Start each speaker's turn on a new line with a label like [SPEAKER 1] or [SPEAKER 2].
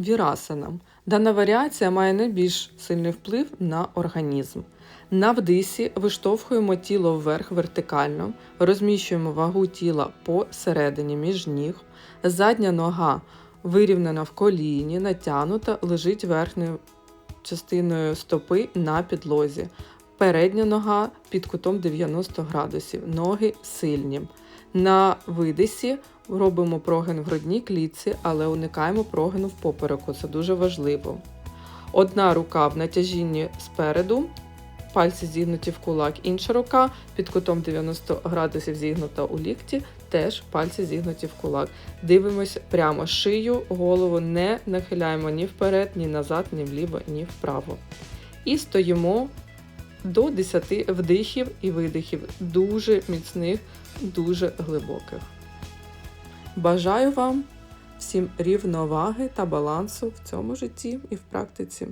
[SPEAKER 1] Вірасана. Дана варіація має найбільш сильний вплив на організм. На вдисі виштовхуємо тіло вверх вертикально, розміщуємо вагу тіла посередині між ніг, задня нога вирівнена в коліні, натягнута, лежить верхньою частиною стопи на підлозі. Передня нога під кутом 90 градусів, ноги сильні. На видисі робимо прогин в грудній клітці, але уникаємо прогину в попереку. Це дуже важливо. Одна рука в натяжінні спереду, пальці зігнуті в кулак, інша рука під кутом 90 градусів зігнута у лікті, теж пальці зігнуті в кулак. Дивимось прямо шию, голову не нахиляємо ні вперед, ні назад, ні вліво, ні вправо. І стоїмо до 10 вдихів і видихів, дуже міцних, дуже глибоких. Бажаю вам всім рівноваги та балансу в цьому житті і в практиці.